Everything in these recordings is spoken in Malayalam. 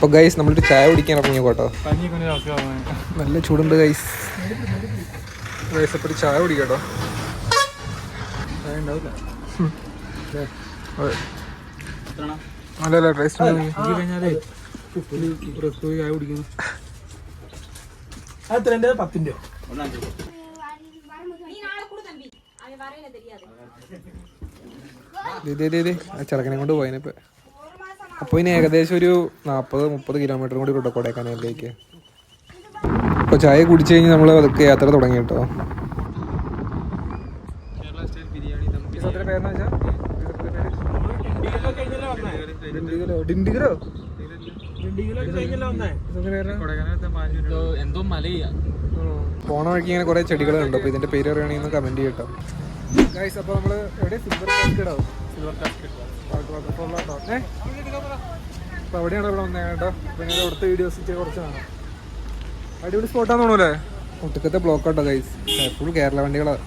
അപ്പൊ ഗൈസ് നമ്മളൊരു ചായ കുടിക്കാൻ ഇറങ്ങിയ കേട്ടോ. നല്ല ചൂടുണ്ട് ഗൈസ് ഗൈസ് അപ്പൊ ചായ കുടിക്കട്ടോ ചായ ഉണ്ടാവില്ല. അല്ലല്ല ടേസ്റ്റ് ചെറുക്കനെ കൊണ്ട് പോയതിനിപ്പോ. അപ്പോൾ ഇനി ഏകദേശം ഒരു നാൽപ്പത് മുപ്പത് കിലോമീറ്റർ കൂടി ഉള്ളൂ കൊടൈക്കനാലിലേക്ക്. അപ്പോൾ ചായ കുടിച്ചു കഴിഞ്ഞ് നമ്മൾ അതൊക്കെ യാത്ര തുടങ്ങി കേട്ടോ. കേരള സ്റ്റൈൽ ബിരിയാണി ദം ഡിണ്ടിഗലോ? എന്തോ മലയാ. പോണ വഴിക്ക് ഇങ്ങനെ കുറേ ചെടികളുണ്ട്. അപ്പൊ ഇതിന്റെ പേര് അറിയണമെങ്കിൽ കമന്റ് ചെയ്യട്ടോ. ഗൈസ് അപ്പൊ നമ്മൾ എവിടെ? സിൽവർ കാസ്കേഡാവും സിൽവർ കാസ്കറ്റ് അപ്പോൾ അവിടെയാണ് ഇവിടെ വന്നേ കേട്ടോ. പിന്നെ അവിടുത്തെ വീഡിയോസ് ഇച്ചിരി കുറച്ച് കാണാം. അടിപൊളി സ്പോട്ടാന്ന് തോന്നൂലേ ഒട്ടുക്കത്തെ ബ്ലോക്ക് ആട്ടോ ഗൈസ് ഫുൾ കേരള വണ്ടികളാണ്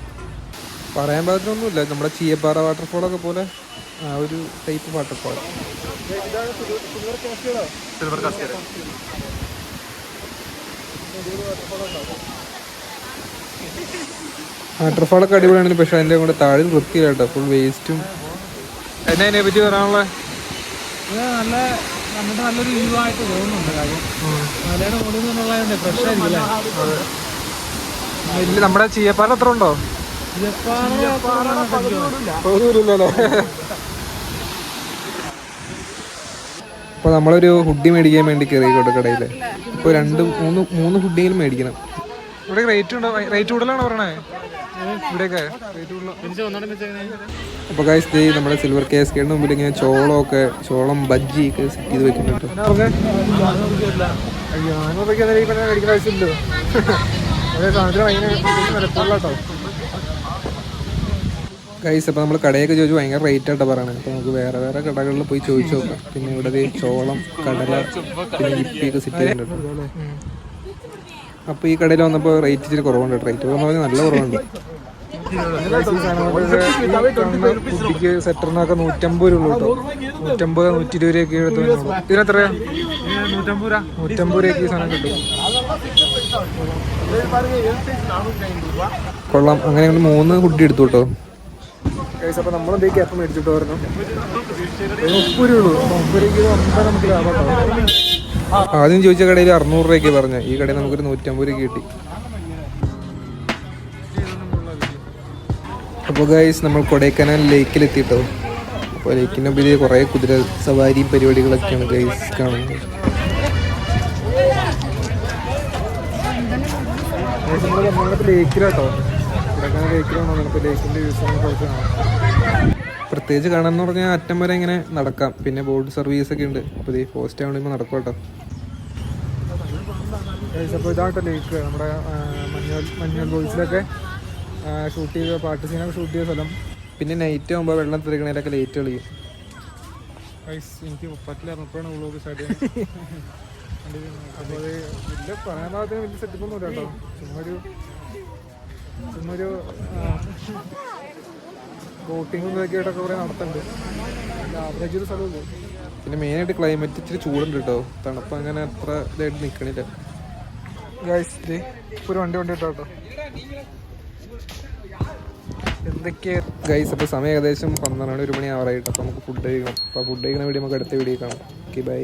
പറയാൻ പറ്റുന്നൊന്നുമില്ല നമ്മുടെ ചീയപ്പാറ വാട്ടർഫോളൊക്കെ പോലെ ആ ഒരു ടൈപ്പ് വാട്ടർഫോൾ സിൽവർ വാട്ടർഫോളൊക്കെ അടിപൊളിയാണ് പക്ഷെ അതിന്റെ കൂടെ താഴെ വൃത്തിയില്ല കേട്ടോ. ഫുൾ വേസ്റ്റും എന്നെ അതിനെ പറ്റി പറയാനുള്ളത് നല്ല കണ്ടിട്ട് നല്ലൊരു വ്യൂ ആയിട്ട് തോന്നുന്നുണ്ട് കാര്യം. മലയുടെ മുകളിൽ നിന്നുള്ളതുകൊണ്ട് ഫ്രഷ് ആയിരിക്കില്ല നമ്മുടെ ചീയപ്പാറ എത്ര ഉണ്ടോ? അപ്പൊ നമ്മളൊരു ഹുഡി മേടിക്കാൻ വേണ്ടി കയറിക്കോട്ടെ കടയിൽ ഇപ്പൊ രണ്ട് മൂന്ന് മൂന്ന് ഹുഡിയെങ്കിലും മേടിക്കണം. ഇവിടെ റേറ്റ് ഉണ്ടോ? റേറ്റ് കൂടുതലാണോ പറയണേ? അപ്പോൾ ഗൈസ് ദേ നമ്മുടെ സിൽവർ കേസ് കേടിന് മുമ്പിൽ ഇങ്ങനെ ചോളമൊക്കെ ചോളം ബജ്ജി ഒക്കെ സെറ്റ് ചെയ്ത് വെക്കുന്നുണ്ട്. ഗൈസ് അപ്പോൾ നമ്മൾ കടയൊക്കെ ചോദിച്ചു ഭയങ്കര റേറ്റ് ആയിട്ട് പറയണത് അപ്പോൾ നമുക്ക് വേറെ വേറെ കടകളിൽ പോയി ചോദിച്ചു നോക്കാം. പിന്നെ ഇവിടെ ചോളം കടല പിന്നെ ഇപ്പിയൊക്കെ സെറ്റ് ചെയ്തിട്ടുണ്ട് അപ്പോൾ ഈ കടയിൽ വന്നപ്പോൾ റേറ്റ് ഇച്ചിരി കുറവുണ്ട് റേറ്റ് എന്ന് പറഞ്ഞാൽ നല്ല കുറവുണ്ട്. കുട്ടിക്ക് സെറ്ററിനൊക്കെ നൂറ്റമ്പത് രൂപ കേട്ടോ. നൂറ്റമ്പത് നൂറ്റി ഇരുപത് രൂപയൊക്കെ എടുത്ത് വരുന്നുള്ളൂ. ഇതിനെത്രയാ നൂറ്റമ്പത് രൂപ. നൂറ്റമ്പത് രൂപയ്ക്ക് ഈ സാധനം കിട്ടും. കൊള്ളാം. അങ്ങനെ ഞങ്ങൾ മൂന്ന് ഹുഡി എടുത്തു കേട്ടോ. അപ്പൊ നമ്മളെന്തേ ക്യാപ്പ് മേടിച്ചിട്ട് വരുന്നു മുപ്പത് രൂപ മുപ്പത് രൂപയ്ക്ക് ഒമ്പത് നമുക്ക് ലാഭം കേട്ടോ ആദ്യം ചോദിച്ച കടയിൽ അറുന്നൂറ് രൂപയ്ക്ക് പറഞ്ഞു. ഈ കടയിൽ നമുക്കൊരു നൂറ്റമ്പത് രൂപ കിട്ടി. അപ്പോൾ ഗൈസ് നമ്മൾ കൊടൈക്കനാൽ ലേക്കിൽ എത്തിയിട്ടോ അപ്പോൾ ലേക്കിന്റെ ഉപരി കുറേ കുതിര സവാരി പരിപാടികളൊക്കെയാണ് ഗൈസ് കാണുന്നത്. പ്രത്യേകിച്ച് കാണാന്ന് പറഞ്ഞാൽ അറ്റം വരെ ഇങ്ങനെ നടക്കാം. പിന്നെ ബോട്ട് സർവീസ് ഒക്കെ ഉണ്ട്. അപ്പോൾ ഈ പോസ്റ്റ് ആവുമ്പോൾ നടക്കും കേട്ടോ അപ്പോൾ ഇതാട്ടോ ലേക്ക് നമ്മുടെ മഞ്ഞൾ മഞ്ഞൾ ബോയ്സിലൊക്കെ ഷൂട്ട് ചെയ്ത പാട്ട് സീനൊക്കെ ഷൂട്ട് ചെയ്ത സ്ഥലം. പിന്നെ നൈറ്റ് ആകുമ്പോൾ വെള്ളം തെറിക്കണേലൊക്കെ ലേറ്റ് കളിയും. എനിക്ക് പറ്റില്ലായിരുന്നു ഇപ്പോഴാണ് വ്ളോഗ് സ്റ്റാർട്ട് അപ്പോൾ അത് വലിയ പറയാൻ പാകത്തിന് വലിയ ഇല്ല കേട്ടോ. ചുമ്മാ ഒരു ചുമ്മാ ഒരു ബോട്ടിങ്ങും ഇതൊക്കെ ആയിട്ടൊക്കെ കുറേ നടത്തുന്നുണ്ട് ആവറേജ് ഒരു സ്ഥലമല്ലേ പിന്നെ മെയിനായിട്ട് ക്ലൈമറ്റ് ഇച്ചിരി ചൂടുണ്ട് കേട്ടോ. തണുപ്പ് അങ്ങനെ അത്ര ഇതായിട്ട് നിൽക്കണില്ല ഗൈസ് ഒരു വണ്ടി വണ്ടി കേട്ടോ എന്തൊക്കെ ഗൈസ് അപ്പോൾ സമയം ഏകദേശം പന്ത്രണ്ട് ഒരു മണി ആവറായിട്ട് അപ്പോൾ നമുക്ക് ഫുഡ് കഴിക്കണം. അപ്പോൾ ഫുഡ് കഴിക്കുന്ന വീഡിയോ നമുക്ക് അടുത്ത വീഡിയോ കാണാം. Okay bye